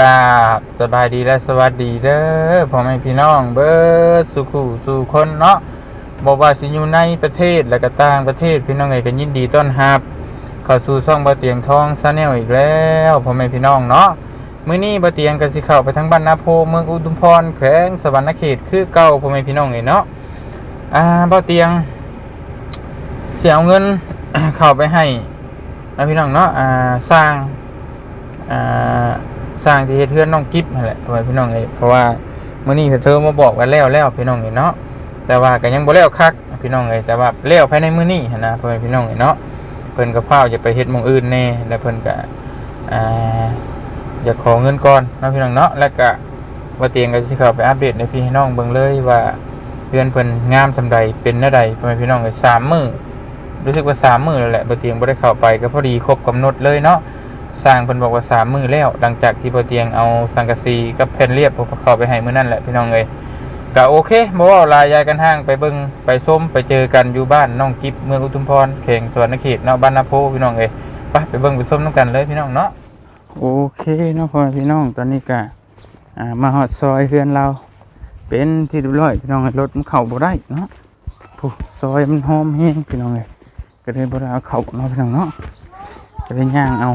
กราบสบายดีและสวัสดีเด้อพ่อแม่พี่น้องเบิดสุขูสู่คนเนาะบอกว่าสิอยู่ในประเทศและก็ต่างประเทศพี่น้องเอยก็ยินดีต้อนรับเข้าสู่ช่องบะเตียงทองซาแนลอีกแล้วพ่อแม่พี่น้องเนาะมื้อนี้บะเตียงก็สิเข้าไปทางบ้านนาโพเมืองอุทุมพรแขวงสวรรณเขตคือเก่าพ่อแม่พี่น้องเอยเนาะอ่าบะเตียงเสิเอาเงินเข้าไปให้นะพี่น้องเนาะอ่าสร้างอ่า สร้างที่เฮ็ดเทือนน้องกิฟนั่นแหละพ่อแม่พี่น้องเอ้ยเพราะว่ามื้อนี้เธอมาบอกกันแล้วแล้วพี่น้องเอ้ยเนาะแต่ว่าก็ยังบ่แล้วคักพี่น้องเอ้ยแต่ว่าแล้วภายในมื้อนี้นะพ่อแม่พี่น้องเอ้ยเนาะเพิ่นก็พาจะไปเฮ็ดมองอื่นแน่แล้วเพิ่นก็อ่าอยากขอเงินก่อนเนาะพี่น้องเนาะแล้วก็ว่าเตียงก็สิเข้าไปอัปเดตให้พี่น้องเบิ่งเลยว่าเพื่อนเพิ่นงามซำใดเป็นแนวใดพ่อแม่พี่น้องเอ้ยสามมื้อรู้สึกว่าสามมื้อแล้วแหละบ่เตียงบ่ได้เข้าไปก็พอดีครบกำหนดเลยเนาะ สร้างเพิ่นบอกว่าสามมือแล้ว หลังจากที่พอเตียงเอาสังกะสีกับแผ่นเรียบเข้าไปให้มื้อนั่นแหละพี่น้องเอ้ยก็โอเคบ่ว่าลายยายกันห้างไปเบิ่งไปส้มไปเจอกันอยู่บ้านน้องกิฟเมืองอุทุมพรเข่งสวรรณเขตเนาะบ้านนาโพพี่น้องเอ้ยไปไปเบิ่งไปส้มน้ำกันเลยพี่น้องเนาะโอเคเนาะพ่อพี่น้องตอนนี้ก็อ่ามาฮอดซอยเฮือนเรา เป็นที่เรียบร้อยพี่น้องเอ้ยรถมันเข้าบ่ได้เนาะผู้ซอยมันหอมแฮงพี่น้องเอ้ยก็เลยบ่ได้เอาเข้าเนาะพี่น้องเนาะก็เลยย่างเอา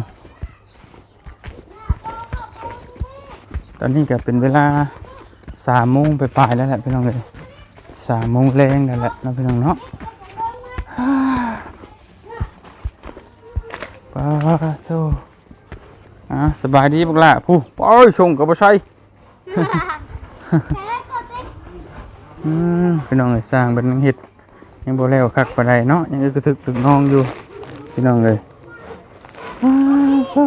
ตอนนี้ก็เป็นเวลาสามโมงไปปลายแล้วแหละพี่น้องเลยสามโมงแรงนั่นแหละนะพี่น้องเนาะฮ่าปาโตอะสบายดีพวกล่ะผู้โอ้ยชงกับบ่ใช่อืมพี่น้องเลยสร้างเป็นเห็ดยังบ่แล้วคักปานใดเนาะยังอึกระทึกตึกนองอยู่พี่น้องเลยว้าวโซ่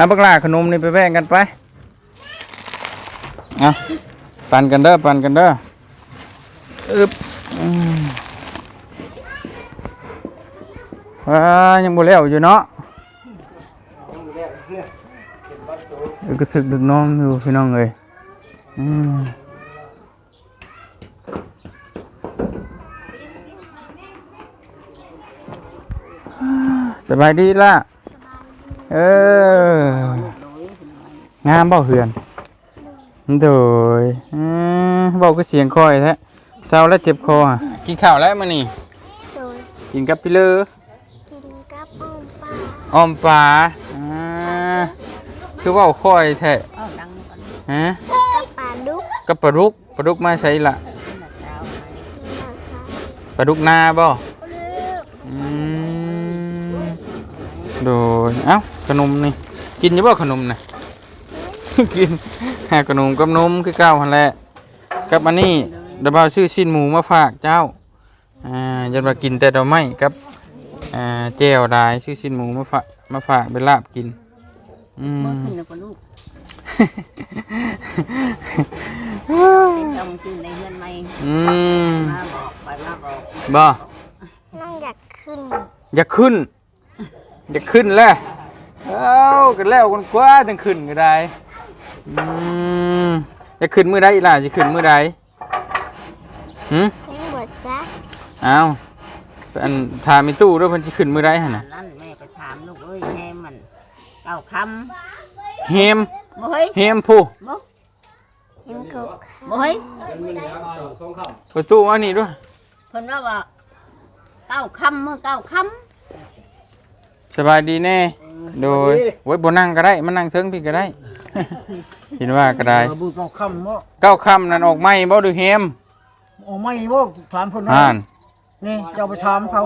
เอาบักลาขนมนี่ไปแบ่งกันไปเอาปั่นกันเด้อปั่นกันเด้ออึบอืมว้ายังบ่แล้วอยู่เนาะก็ถึกดึกน้องอยู่พี่น้องเอ้ยอืมสบายดีล่ะ เอองามเบาเหือนโดยอืมเบาก็เสียงคอยแท้เศร้าแล้วเจ็บคออะกินข้าวแล้วมื้อนี้โดยกินกับพี่เลอกินกับอ้อมปลาอ้อมปลาอ่าคือเว่าคอยแท้เอาดังก่อนฮะกับปลาดุกกับปลาดุกปลาดุกมาใช้ละขึ้นมาเช้ามานี่หน้าซาปลาดุกนาบ่เลือกอืมโดยเอ้า ขนมนี่ กินอยู่บ่ขนมน่ะกินหาขนมกับนมคือเก้าหันแหละกับอันนี้เดยวเบาชื่อชิ้นหมูมาฝากเจ้าอ่ายันมากินแต่ดอกไม้กับอ่าแจ่วได้ชื่อชิ้นหมูมาฝากมาฝากเป็นลาบกินอืบ่มขึ้นแล้วก็ลูกเป็นจองขึ้นในเฮือนใหม่อืมมาบอกไปมาบอกบ่น้องอยากขึ้น อย่าขึ้น อย่าขึ้นแล้ว เอ้ากันแล้วกันกว่าจังขึ้นก็ได้อืมจะขึ้นมือใดอีหล่ะจะขึ้นมือใดหืมยังบวชจ้าอ้าวอันถามมีตู้ด้วยเพิ่นสิขึ้นมือใดหั่นน่ะนั่นแม่ไปถามลูกเอ้ยแฮมมันเก้าคเฮมำบ่เฮ้ยเฮมผู้บ่เห็นเขาบ่เฮ้ยประตูอันนี้ด้วยเพิ่นว่าว่าเก้าคำมื้อเก้าคสบายดีแน่ โดยโอ้ยบ่นั่งก็ได้มันนั่งเทิงพี่ก็ได้ เห็นว่าก็ได้บุญเก่าคำบ่เก้าคำนั่นออกไหมบ่ดูเฮมโอ้ไม่บ่ถามคนนั้อ่านนนี่เจ้าไปถามเขา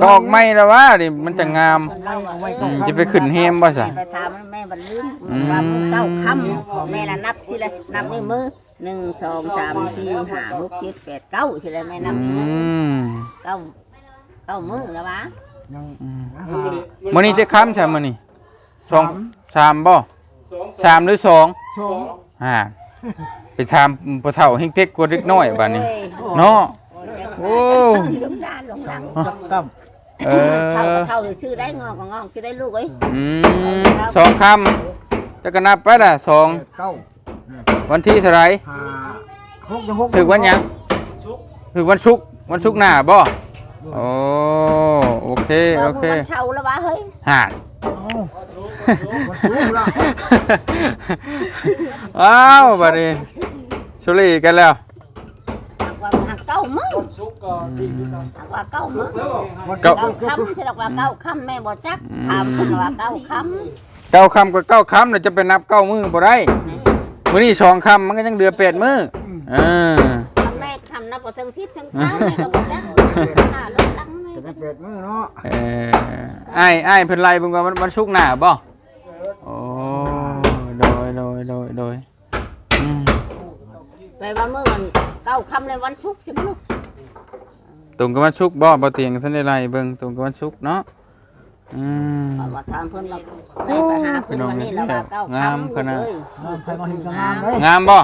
ก็ออกไหมแล้วว่าดิมันจะงามำเราเอาไว้อืมจะไปขึ้นเฮมบ่ซะ แม่ไปถามแม่บันลืมอืม ว่ามื้อเก้าคำแม่ละนับสิเลยนับนี่มือหนึ่งสองสามสี่ห้าหกเจ็ดแปดเก้าสิเลยแม่นับอืนี่มือมเก้าเก้ามือแล้ววะ ยังมื้อนี้จะค้ำใช่มื้อนี้สองสามบ่สามหรือสองสองอ่าไปถามผู้เฒ่าเฮงเต็กกว่าเด็กน้อยบัดนี้เนาะโอ้ลงด้านลงหลังจักกับเอเข้าอก็เข้าชื่อได้งอกก็งอกชื่อได้ลูกเอ้ยอืมสองคำจะก็นับไปล่ะสองเก้าวันที่เท่าไหร่ห้าหกยังหกถึงวันหยังถึงวันศุกร์วันศุกร์หน้าบ่ โอ้โอเคโอเควันเช่าแล้ววะเฮ้ยห่านมันสูงละอ้าวบัดนี้สุรีกันแล้วหากว่าหากเก้ามึงชุกก็ดีอยู่กันหากว่าเก้ามึงมันเก้าเก้าคำใช่หรอกว่าเก้าคำแม่บ่จักถามคนว่าเก้าคเก้าคำกับเก้าคำเราจะไปนับเก้ามือบ่ได้มื้อนี้สองคำมันก็ยังเดือแปดมือเออำคำแม่คำนับบ่ทั้งทิศทั้งเช้าแม่ก็บ่จักหน้าลงดัง แม่จะเป็ดมือเนาะเอออ้ายอ้ายเพิ่นไล่เบิ่งว่ามันมันสุกร์หน้าบ่โอ้โดยโดยโดยโดยอืมไปว่ามื้อวันเก้าคำในวันศุกร์ใช่มั้ยลูกตรงกับวันศุกร์บ่บ่เตียงท่านได้ไล่เบิ่งตรงกับวันศุกร์เนาะอืม เพราะว่าทางเพิ่นเราแม่ไปหาเพิ่นวันนี้เราว่าเก้าคำงามขนาด เลยน้ำไปมาหินก็งามเลยงามบ่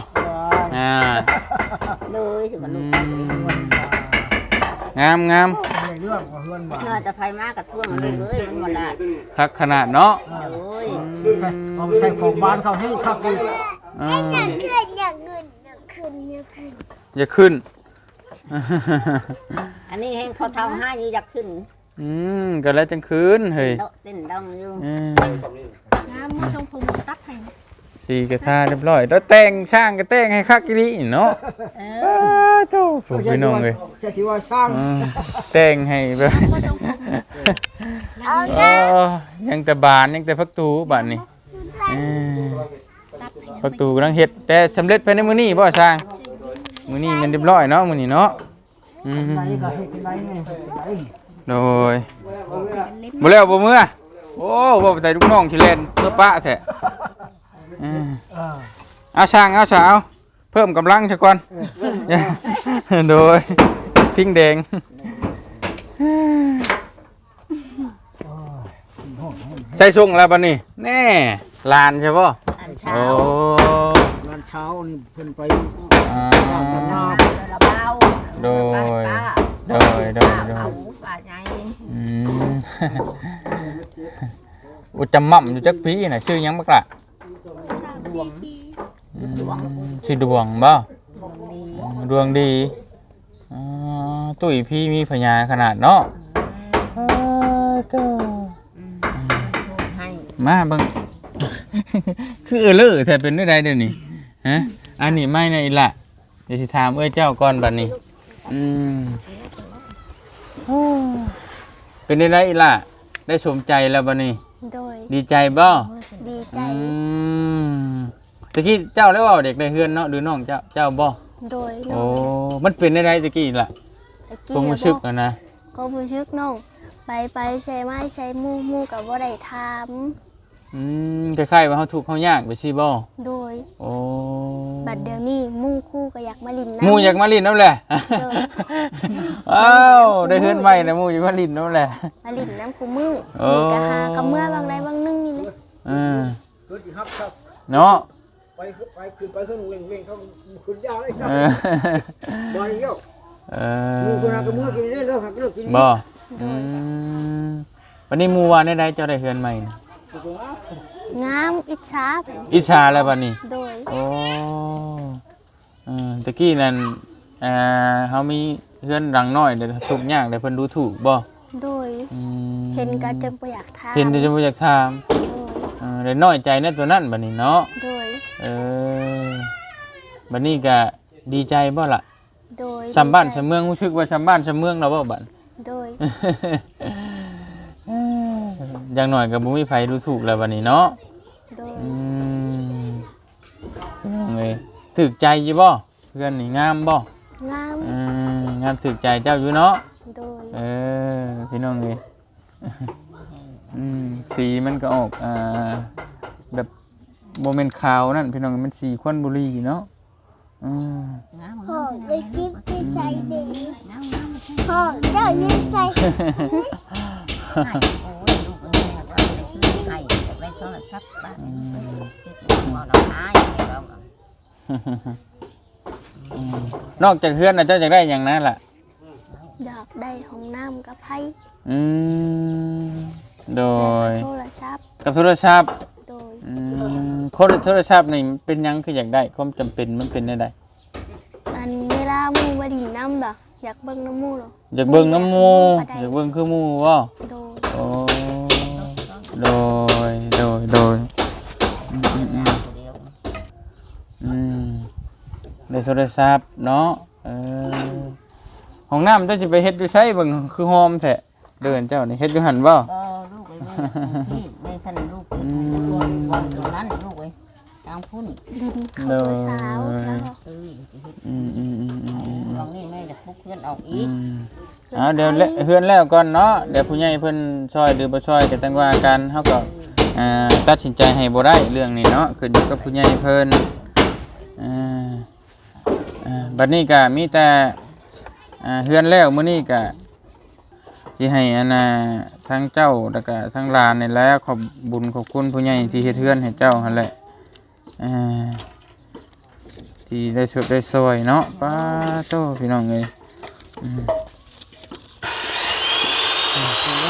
อ่า เลยสิว่าอืลูกมงามงามเรื่องว่าเพื่อนบ้านเมื่อแต่ไผมาก็ท่วงเลยเลยมันบ่ได้คักขนาดเนาะโอ้ยใส่เอาไปใส่ของบ้านเขาให้ขับดีอ่าอยากขึ้นอยากขึ้นอยากขึ้นอยากขึ้นอย่าขึ้น อันนี้เห็นเขาเท่าห้าอยู่อยากขึ้นอืมก็แล้วจังคืนเฮ้ยโต๊ะเต้นดังอยู่ อืม น้ำมาชมพูตัดให้ สีกระทาเรียบร้อย แล้วแต่งช่างก็แต่งให้คักอีหลีเนาะเออ้าอโธ่ฝูพี่น้องเลยใช่ที่ว่าสร้างอืมแต่งให้แบบเอาเออยังแต่บานยังแต่พักตูบานนี่เออพักตูกำลังเฮ็ดแต่สำเร็จภายในมื้อนี้บ่ช่างมื้อนี้มันเรียบร้อยเนาะมื้อนี้เนาะอืมไหนก็ให้เป็นไรไงไหนโดยบ่แล้วบ่เมื่อโอ้บ่ไปแต่ลูกน้องขี้เล่นเพื่อปะแท้อืม เออเอาช่างเอาสาวเพิ่มกำลังซะก่อนโดยทิ้งแดงใส่ส่งแล้วบัดนี้แน่ลานใช่ป่ะอันเช้าโอ้งานเช้านี่เพิ่นไปอ่าระเบาโดยป้าโดยโดยโดยป้าป้าใหญ่อืมอุยจำม่ำอยู่จักปีน่ะชื่อหยังบักล่ะด วงอืมชื่อดวงบ่ดวงดีดวงดีอ๋อตุ้ยพี่มีพญาขนาดเนาะอ้าวเจ้าให้มาเบิ่ง คือเออเลอแต่เป็นได้เดี๋ยวนี้ฮะอันนี้ไม่ในละเดี๋ยวสิถามเอ้ยเจ้าก่อนบัดนี้อืมโอ้เป็นได้ไรล่ะ ได้สมใจแล้วบัดนี้ โดยดีใจบ่ดีใจ อืม ตะกี้เจ้าแล้วเว่าเด็กในเฮือนเนาะหรือน้องเจ้าเจ้าบ่โดยโอ้มันเป็นได้ไรตะกี้ล่ะตะคงรู้สึกอะนะก็รู้สึกน้อง ไปไปใช้ไม้ใช้มูมูกับว่าได้ทอืมคล้ายๆว่าเขาถูกข์เขายากไปสิบ่ำโดย โอ้บัดเดี๋ยวนี้มูคู่ก็อยากมาลินน้ำหมูอยากมาลินน้ำแหละ เออ อ้าวได้เฮือนใหม่นะหมูอยากมาลินน้ำแหละ มาลินน้ำคู่มือโอ้ มีกะหากับเมื่อบางใดบางหนึงนี่เลยอืมรถอีฮับครับเนาะ ไปขึ้นไปขึ้นไปขึ้นเร่งเร่งเขาขึ้นยาวเลยครับเออบ่ได้ยกเอมือคนหาอกับมือกินได้เลิกหักเลิกกินบ่อืมวันนี้หมูวานได้ได้เจ้าได้เฮือนใหม่นะงามอิจฉาเพิ่นอิจฉาแล้วบัดนี้โดยโอ้เออตะกี้นั่นอ่าเฮามีเฮือนหลังน้อยเดี๋ยวทุกข์ยากเดี๋ยวเพิ่นดูถูกบ่โดยอืมเห็นก็จึงบ่อยากทำเห็นแต่จะบ่อยากถามโดยเออ ได้น้อยใจในตัวนั้นบัดนี้เนาะ โดย เออบัดนี้ก็ดีใจบ่ล่ะโดยสำบ้านสำเมืองรู้สึกว่าสำบ้านสำเมืองเราบ่บัด โดย อย่างหน่อยก็บ่มีไผดูถูกแล้วบัดนี้เนาะโดย อืมเอ้ยถึกใจอยู่บ่เพื่อนนี่งามบ่งาม อืมงามถึกใจเจ้าอยู่เนาะ โดย เออพี่น้องเอ้ย อืมสีมันก็ออกอ่าแบบบ่แม่นขาวนั่นพี่น้องมันสีควันบุหรี่เนาะอืมงามพ่อได้กินที่ใส่ดีงามงามพ่อเจ้ายืนใส่โอ้ยลูกเอ้ยว่าได้คือให้แต่ไว้โทรศัพท์บ้านบ่เราหายเรานอกจากเฮือนน่ะเจ้าอยากได้อย่างนั้นล่ะอยากได้ของน้ำกับไพ่อืม โดยกับโทรศัพท์โดยอืมคนโทรศัพท์นี่มัเป็นยังคืออยากได้ความจำเป็นมันเป็นได้ใดอันเวลามูบดินน้ำหรออยากเบิ่งน้ำมูหรออยากเบิ่งน้ำมูอยากเบิ่งคือหมูว่าโดยโดย โดย โดยอืโทรศัพท์เนาะห้องน้ำต้องจะไปเฮ็ดอยู่ใช้เบิ่งคือหอมแท้เดินเจ้านี่เฮ็ดอยู่หันว่า แม่ที่แม่ท่านลูกไอ้ตัววันตรงนั้นลูกไอ้ทางพุ่นดินเขาตัวสาวแล้วเออสิเฮ็ดอืมอืมอืมอืมอืมตรงนี้แม่จะพุกเพื่อนออกอือีกมเอาเดี๋ยวเลเฮือนแล้วก่อนเนาะเดี๋ยวผู้ใหญ่เพิ่นช่วยหรือบ่ช่วยก็ต้องว่ากันเฮาก็อ่าตัดสินใจให้บ่ได้เรื่องนี้เนาะขึ้นอยู่กับผู้ใหญ่เพิ่นอ่าอ่าบัดนี้ก็มีแต่อ่าเฮือนแล้วมื้อนี้ก็ สิให้อันน่ะทั้งเจ้าแล้วก็ทั้งหลานนี่แหละขอบบุญขอบคุณผู้ใหญ่ที่เฮ็ดเฮือนให้เจ้าหั่นแหละอ่าที่ได้ช่วยได้ซอยเนาะป้าโตพี่น้องเอ้ย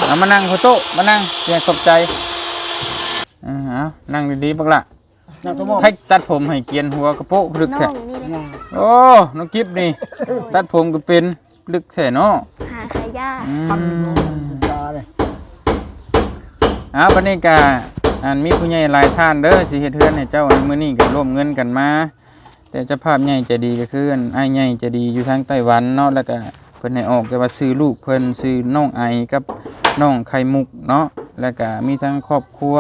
เอามานั่งพอโต๊ะมานั่งเรียนขอบใจอ่าเอานั่งดีๆบักละนักตัวมอให้ตัดผมให้เกรียนหัวกระโปะลึกน้อแท้งนี่เลยโอ้น้องกิฟนี่ ตัดผมก็เป็นลึกแท้เนาะหา ขายากอืมตาเลยเอาบัดนี้ก็อันมีผู้ใหญ่หลายท่านเด้อสิเฮ็ดเฮือนให้เจ้าในมื้อนี้ก็ร่วมเงินกันมา แต่เจ้าภาพใหญ่ใจะดีก็คืออันอ้ายใหญ่ใจะดีอยู่ทางไต้หวันเนาะแล้วก็เพิ่นให้ออกแต่ว่าซื้อลูกเพิ่นซื้อน้องไอกับน้องไข่มุกเนาะแล้วก็มีทั้งครอบครัว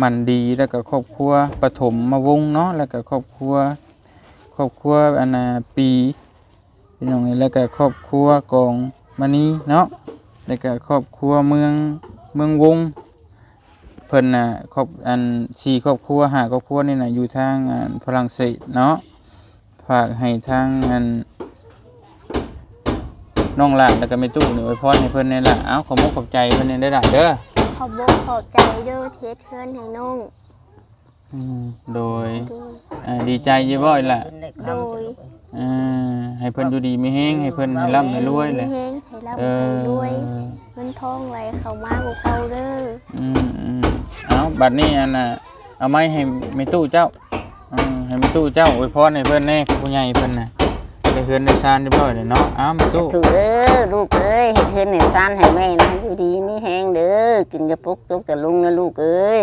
มันดีแล้วก็ครอบครัวปฐมมาวงเนาะแล้วก็ครอบครัวครอบครัวอันปีพี่น้องแล้วก็ครอบครัวกอง มณีเนาะแล้วก็ครอบครัวเมืองเมืองวงเพิ่นน่ะครอบอันสี่ครอบครัวห้าครอบครัวนี่น่ะอยู่ทางอันฝรั่งเศสเนาะฝากให้ทางอันน้องหลานแล้วก็แม่ตู้นี่ไว้พรให้เพิ่นนี่ล่ะเอ้าขอมกขอบใจเพิ่นนี่ได้อล่ะเด้อขอบอกขอบใจเด้อเทสเพื่อนให้น้องอืมโดยดูอ่าดีใจอยู่บ่อยล่ะเป็นเด็กโดย อ่าให้เพิ่นอยู่ดีมีแฮงให้เพิ่นให้ร่ำให้รวยเลยมีแห้งให้รับเอให้อรวยเงินทองไหลเข้ามากูเก่าเด้ออืมอืมเอาบัดนี้อันน่ะเอาไม้ให้แม่ตู้เจ้าอืมให้แม่ตู้เจ้าอวยพรให้เพิ่นแน่ผู้ใหญ่เพิ่นน่ะได้เฮือนได้ชานเรียบร้อยเลยเนาะอ้าวแม่ตู้ถือเด้อลูกเอ้ยเฮ็ดเฮือนให้ซ่านให้แม่นะอยู่ดีมีแฮงเด้อกินจะปุกจุกจะลุงนะลูกเอ้ย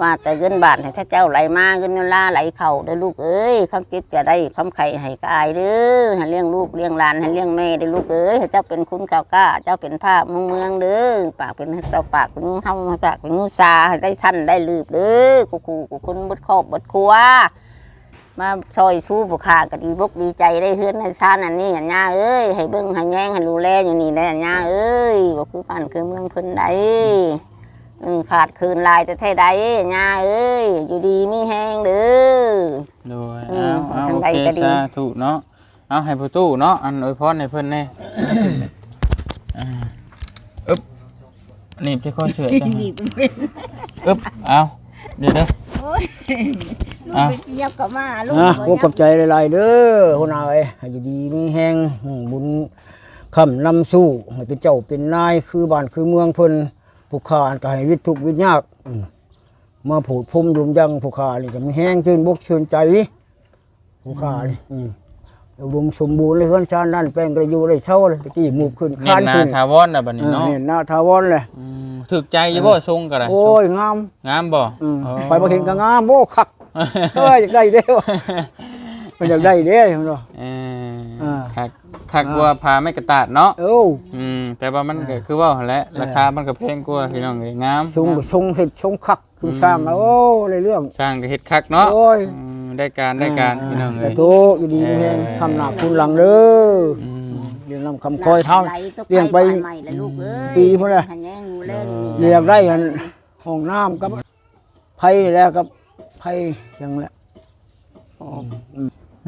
ว่าแต่เงินบาทให้ถ้าเจ้าไหลมาเงินเวลาไหลเข้าเด้อลูกเอ้ยคำจิตจะได้คำไข่ให้กายเด้อให้เลี้ยงลูกเลี้ยงหลานให้เลี้ยงแม่เด้อลูกเอ้ยให้เจ้าเป็นคุณก้าวก้าเจ้าเป็นภาพเมืองเมืองเด้อปากเป็นเจ้าปากเป็นงูเฮาปากเป็นงูซาให้ได้ชั้นได้ลืบเด้อกูกูกูคุณบดครอบบดครัวมาซอยสู้ผู้ขาก็ดีบกดีใจได้เฮือนให้ซ่านอันนี้อันย่าเอ้ยให้เบิ่งให้แย่งให้ดูแลอยู่นี่ได้อันย่าเอ้ยบ่คือบ้านคือเมืองเพิ่นใดอืม ขาดคืนลายจะแท้ใดอันย่าเอ้ย อยู่ดีมีแฮงเด้อโดยอืเอามเอาจังโอใดเคก็ดีสาธุเนาะเอาให้ผู้ตู้เนาะอันอวยพรให้เพิ่นแน่อ่าอึ๊บนี่พี่ข้อเชื่อจังอึ๊บเอาเดี๋ยวเด้อลูกไปยับกับมาลูกนะบ่พวกยักับใจหลายๆเด้อคนเอาเอ้ยให้อยู่ดีมีแห้งอืมบุญคำนำสู้ให้เป็นเจ้าเป็นนายคือบ้านคือเมืองเพิ่น ผู้ขาก็ให้วิตทุกข์วิตยากอืมมาผูดพรมยุมยังผู้ขานี่ก็มีแห้งชื่นบกชื่นใจผู้ขานี่อืมอุดมสมบูรณ์เลยเฮือนชานนั่นแป้งกระยูได้เช่าเลยตะกี้หมูขึ้นเน้คานนนาขึ้นทาวอนน่ะบัดนี้เออเนาะเนี่ยหน้าทาวอนเลยอืมถูกใจอยู่บ่ทรงก็ได้โอ้ยงามงามบ่อืมอ๋อไปมาเห็นก็งามโอ้คักเอ้ยอยากได้เด้อมันอยากได้เด้อเห็นบ่เอออ่าคัก คักกว่าพาไม่กระตาดเนาะเอ้าอืมแต่ว่ามันก็คือว่าหั่นแหละราคามันก็แพงกว่าพี่น้องเอ้ยงามทรงก็ทรงเห็ดทรงคักทรงสร้างแล้วโอ้เลยเรื่อง สร้างก็เฮ็ดคักเนาะโอ้ย อืมได้การได้การพี่น้องสาเอ้ยธุอยู่ดีมีแรงคำหนักคุณหลังเด้ออืมเรียนนำคำคอยเท่าไหลตกเลี้ยงไปบ้านใหม่แล้วลูกเอ้ยปีพุ่นแหละให้แย่งดูแลอยู่นี่เรียกได้กันห้องน้ำกับไผ่แล้วกับไผ่ยังแหละ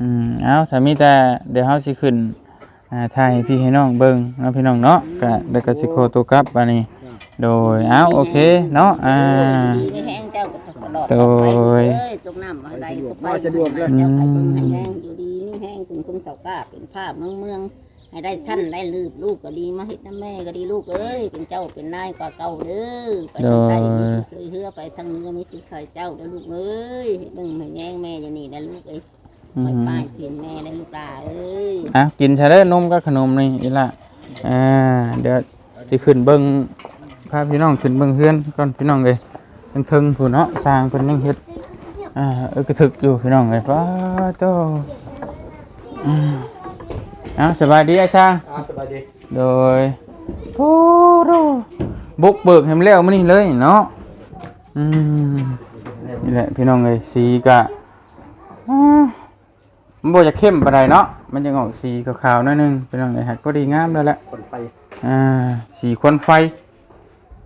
อืมเอาถ้ามีแต่เดี๋ยวเฮาสิขึ้น อ่าถ่ายให้พี่ให้น้องเบิ่งเนาะพี่น้องเนาะก็แล้วก็สิขอตัวกลับบัดนี้ โดยเอาโอเคเนาะอ่า ไม่แห้งเจ้าก็ตลอดโดย เอ้ยตกน้ำมาได้ตกไปมาสะดวกเลย เจ้าไปเบิ่งให้แห้งอยู่ดีนี่แห้งคุณคุณเสากล้าเป็นภาพเมืองเมืองให้ได้ท่านได้ลืบลูกก็ดีมาเฮ็ดน้ำแม่ก็ดีลูกเอ้ยเป็นเจ้าเป็นนายกว่าเก่าเด้อไปทางใต้มีผู้ช่วยเฮือไปทางเหนือมีผู้ช่วยเจ้าเด้อลูกเอ้ยให้เบิ่งให้แย่งแม่อย่างนี้นะลูกเอ้ย คอยมป้ายเทียนแม่ได้ลูกตาเอ้ยอะกินชาเด้อนมกับขนมนี่อีหละอ่าเดี๋ยวสิขึ้นเบิ่งพาพี่น้องขึ้นเบิ่งเฮือนก่อนพี่น้องเอ้ยเทิงๆผู้เนาะสร้างเพิ่นยังเฮ็ดอ่าเออกระถึกอยู่พี่น้องเอ้ยป้าโตอืมเอาสบายดีไอ้ช่างอ่าสบายดีโดยโอ้โหบุกเบิกให้มันแล้วมื้อนี้เลยเนาะอืมนี่แหละพี่น้องเอ้ยสีกะอ่า มันบ่จะเข้มปานใดเนาะ มันจะออกสีขาวๆหนิดนึงพี่น้องเอ้ยหักก็ดีงามแล้วแหละ คนไปอ่า สีควันไฟ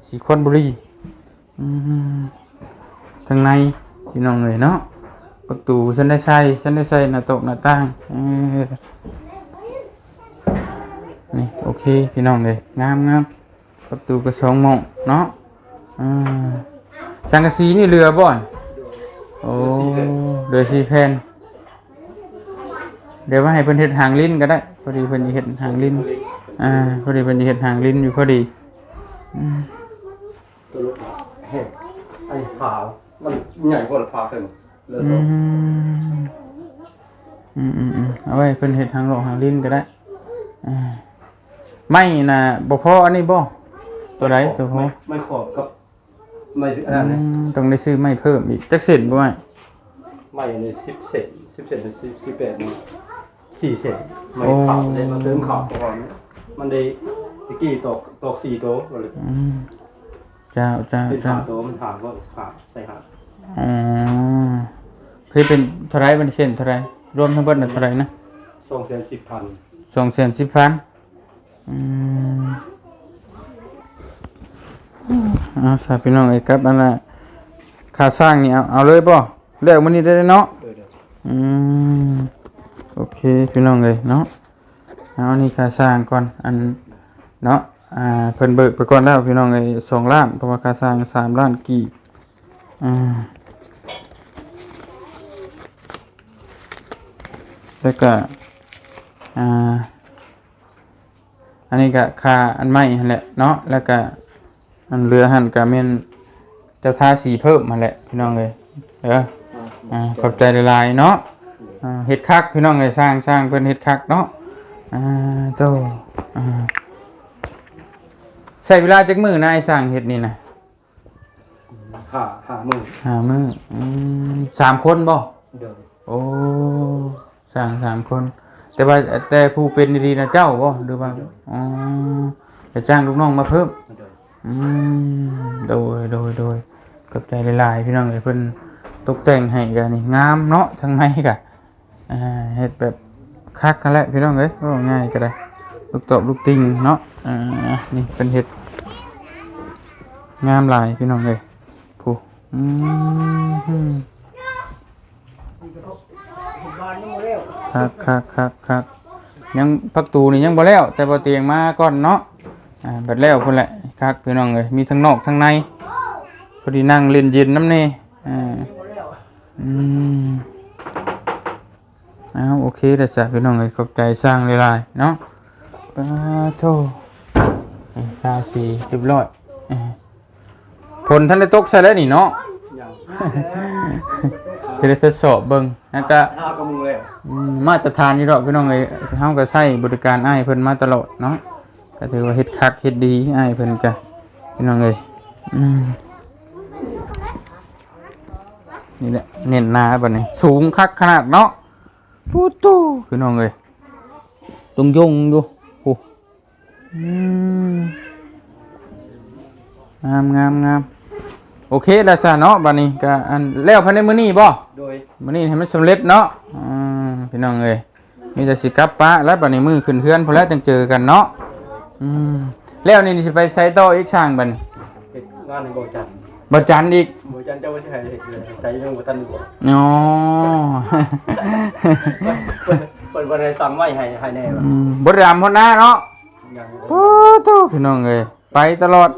สีควันบุหรี่อืมทางในพี่น้องเลยเนาะ ประตูฉันได้ใส่ฉันได้ใส่หน้าโต๊ะหน้าต่างเออนี่โอเคพี่น้องเลยงามงามประตูกระสองหมองเนาะอ่าสังกะสีนี่เรือบ่อนโอ้เรือสีแผ่น เดี๋ยวว่าให้เพิ่นเฮ็ดหางลิ้นก็ได้ พอดีเพิ่นสิเฮ็ดหางลิ้น อ่า พอดีเป็นเห็ดหางลิ้นอยู่พอดีตัวลูกเห็ดไอ้ขาวมันใหญ่กว่าพาขึ้นเหลืออืสองมอืมอืมอืมเอาไว้เป็นเห็ดหางหลอกหางลิ้นก็ได้อ่าไม่นะบ่พออันนี้บ่ตัวไหนตัวพอไม่ไม่ขอบกับไม่อันอืนั้นเลยมต้องได้ซื้อไม่เพิ่มอีกจักเส้นบ่ไว้ไม่ในสิบเซนสิบเซนถึงสิบสิบแปดนี่ สี่เซนไม่ขาวเลยมันเติมขาวก่อนมันได้ตะกี้ตกตกสี่โต๊ะเลยอืมเจ้าเจ้าเป็นเจ้าหาโต๊ะมันหาก็หาใส่หาอ๋อเคยเป็นเท่าไหรบัดนเส้นเท่าไหรรวมทั้งเบิดน่ะเท่าไหรนะสองเซนสิบพันสองแสนสิบพันอืมเอาสาพี่น้องเอ้ยครับอันน่ะค่าสร้างนี่เอาเอาเลยป่ะเลือกมันนี้ได้เลยเนาะเดี๋ยวเดี๋ยวอืมโอ เคพี่น้องเลยเนาะเอาอันนี้ค่าสร้างก่อนอันเนาะอ่าเพิ่นเบิกไปก่อนแล้วพี่น้องเลยสองล้านเพราะว่าค่าสร้างสามล้านกี่อ่าแล้วก็อ่าอันนี้ก็ค่าอันใหม่หั่นแหละเนาะแล้วก็อันเรือหันก็แม่นเจ้าท่าสีเพิ่มมาแหละพี่น้องเลยเด้ออ่าขอบใจหลายๆเนาะ เฮ็ดคักพี่น้องเลยสร้างสร้างเพิ่นเฮ็ดคักเนาะอ่าโตอ่าใช้เวลาจักมื้อนะไอ้สร้างเฮ็ดนี่นะหาหามือห้ามื้ออืมสามคนบ่เดี๋ยวโอ้สร้างสามคน แต่ว่าแต่ผู้เป็นดีๆนะเจ้าบ่หรือว่าอ๋อจะจ้างลูกน้องมาเพิ่มเดี๋ยวอืมโดยโดยโดยขอบใจหลายๆพี่น้องเลยเพิ่นตกแต่งให้กันนี่งามเนาะทั้งในกะ อ่าเฮ็ดแบบคักกันแหละพี่น้องเอ้ยง่ายก็ได้ลูกตบลูกติงเนาะอ่านี่เป็นเฮ็ดงามลายพี่น้องเลยผู้อืมคักคักคักคักยังพักตูนี่ยังบ่แล้ว แต่บ่เตียงมาก่อนเนาะอ่าเบิดแล้วพุ่นแหละครับพี่น้องเอ้ยมีทั้งนอกทั้งในพอดีนั่งเล่นเย็นน้ำนี่อ่าอืม อาโอเคเด้อจ้ะพี่น้องเอ้ยขอบใจสร้างหลายๆเนาะปาโทอ่าทาสีเรียบร้อยอ่าผลท่านได้ตกใส่แล้วนี่เนาะยังจะได้ทดสอบเบิ่งแล้วก็ห้ากระมุงแล้วอืมมาตรฐานนี่ดอกพี่น้องเอ้ยเฮาก็ใช้บริการอ้ายเพิ่นมาตลอดเนาะก็ถือว่าเฮ็ดคักเฮ็ดดีอ้ายเพิ่นก็พี่น้องเอ้ยอืมนี่แหละเน้นหนาบัดนี้สูงคักขนาดเนาะ ปูตู้พี่น้องเอ้ยตรงยงอยู่โอ้อืมงามงามงามโอเคแล้วซะเนาะบัดนี้ก็อันแล้วภายในมื้อนี้บ่โดยมันนี้ให้มันสำเร็จเนาะอืมพี่น้องเอ้ยมีแต่สิกลับปะแล้วบัดนี้มือขึ้นเพื่อนพอแล้วจังเจอกันเนาะอืมแล้วนี่สิไปใช้ต่ออีกช่างบัดนี้เห็ดงานในบ่อจันทร์ บ่จันอีกบ่อจันทร์เจ้าว่าสิให้เห็ดเลยใช้เรื่องบ่ทันบ่อ๋อเพิ่นเพิ่นบ่ได้สั่งไว้ให้ให้แน่ว่าอืมบ่ได้รำพอหน้าเนาะยังโอ้โตพี่น้องเอ้ยไปตลอด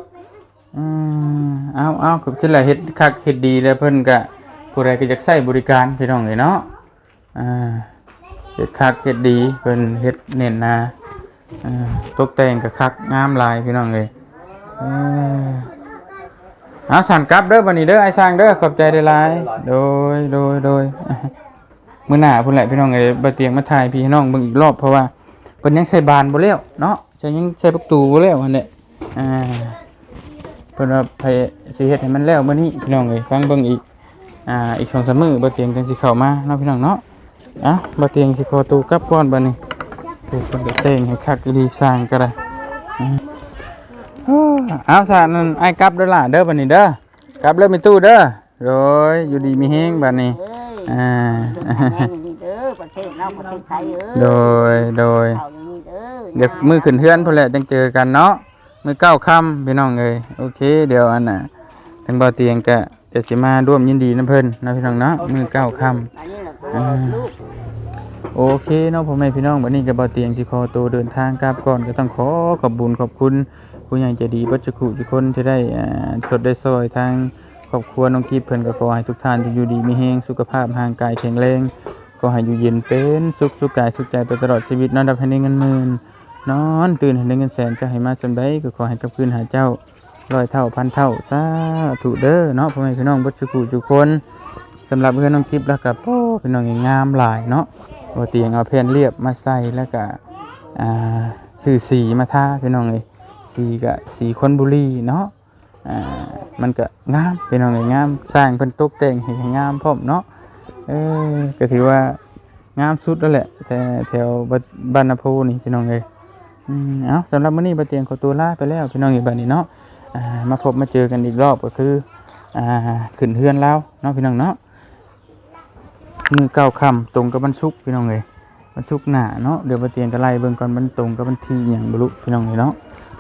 อืมเอาเอาคือที่ละเฮ็ดคักเฮ็ดดีแล้วเพิ่นก็ผู้ใดก็อยากใช้บริการพี่น้องเอ้ยเนาะอ่าเฮ็ดคักเฮ็ดดีเพิ่นเฮ็ดเน้นหนาอ่าตกแต่งกับคักงามหลายพี่น้องเลยเออ เอาสั่นกลับเด้อบันนี้เด้อไอ้สร้างเด้อขอบใจได้หลายโดยโดยโดยมื้อหน้าพุ่นแหละพี่น้องเอ้ยบ่เตียงมาถ่ายพี่น้องเบิ่งอีกรอบเพราะว่าเพิ่นยังใส่บานบ่แล้วเนาะใช่ยังใส่ประตูบ่แล้วหั่นแหละอ่าเพิ่นว่าไปสิเฮ็ดให้มันแล้วมื้อนี้พี่น้องเอ้ยฟังเบิ่งอีกอ่าอีก2-3มื้อบ่เตียงจังสิเข้ามาเนาะพี่น้องเนาะอะบ่เตียงสิขอตูกลับก่อนบัดนี้ผู้เพิ่นก็แต่งให้คักดีสร้างก็ได้ อืมโอ้เอาซะนั่นไอ้กลับเด้อล่ะเด้อบัดนี้เด้อกลับเลยมีตู้เด้อโดยอยู่ดีมีแฮงบัดนี้อ่าเด้อประเทศเราประเทศไทยเอ้ยโดยโดยเขาอยเด้อเดี๋ยวมือขึ้นเฮือนพุ่นแหละจังเจอกันเนาะมือเก้าค่ำพี่น้องเอ้ยโอเค เดี๋ยวอันน่ะทางบ่อเตียงก็จะมาร่วมยินดีนํเพิ่นนะพี่น้องเนาะมือเก้าค่ำโอเคเนาะพ่อแม่พี่น้องวันนี้ก็บ่อเตียงสิขอตัวเดินทางกลับก่อนก็ต้องขอขอบบุญขอบคุณ ผู้ใหญ่ใจดีเบัจจุกุทุกคนที่ได้สดได้ซอยทางครอบครัวน้องกีบเพิ่นก็ขอให้ทุกท่านอยู่ดีมีแฮงสุขภาพร่างกายแข็งแรงก็ให้อยู่เย็นเป็นสุขสุขกายสุขใจไปตลอดชีวิตนอนรับให้ได้เงินหมื่นนอนตื่นให้ได้เงินแสนก็ให้มาสำได้ก็ขอให้กับคืนหาเจ้าร้อยเท่าพันเท่าสาธุเด้อเนาะพ่อแม่พี่น้องเบัจจุกุทุกคนสำหรับเพื่อนน้องกิฟแล้วก็โอ้พี่น้องงามหลายเนาะโอเตียงเอาแผ่นเรียบมาใส่แล้วก็อ่าซื้อสีมาท่าพี่น้องเอ้ย สีก็สีคนบุรีเนาะอ่ามันก็งามพี่น้องเอ้ยงามสร้างเพิ่นตกแต่งให้งามพร้อมเนาะเออก็ถือว่างามสุดแล้วแหละแต่แถวบ้านบ้านนาโพนี่พี่น้องเอ้ยอืมเอาสำหรับมื้อนี้บ่เตียงขอตัวลาไปแล้วพี่น้องเอ้ยบัดนี้เนาะอ่ามาพบมาเจอกันอีกรอบก็คืออ่าขึ้นเฮือนแล้วเนาะพี่น้องเนาะมือเก้าคำตรงกับวันศุกร์พี่น้องเลยวันศุกร์หน้าเนาะเดี๋ยวไปเตียนจะไล่เบิ่งก่อนมันตรงกับวันที่อย่างบรุพี่น้องเลยเนาะ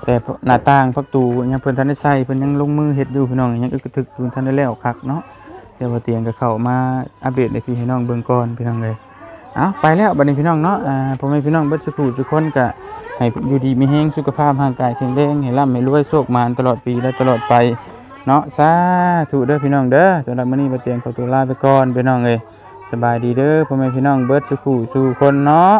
แต่หน้าต่างพักตูยังเพิ่นทันได้ใส่เพิ่นยังลงมือเฮ็ดอยู่พี่น้องยังอึกกระทึกอยู่นทันได้แล้วคักเนาะเดี๋ยวไปเตียนก็เข้ามาอัปเดตให้พี่ให้น้องเบิ่งก่อนพี่น้องเลยเอาไปแล้วบัดนี้พี่น้องเนาะอ่าพ่อแม่พี่น้องเบิดสุขทุกคนก็ให้อยู่ดีมีแฮงสุขภาพร่างกายแข็งแรงให้ร่ำให้รวยโชคมานตลอดปีและตลอดไปเนาะสาธุเด้อพี่น้องเด้อสำหรับมื้อนี้บ่เตียงขอตัวลาไปก่อนพี่น้องเอ้ยสบายดีเด้อพ่อแม่พี่น้องเบิร์ดสุขสู่คนเนาะ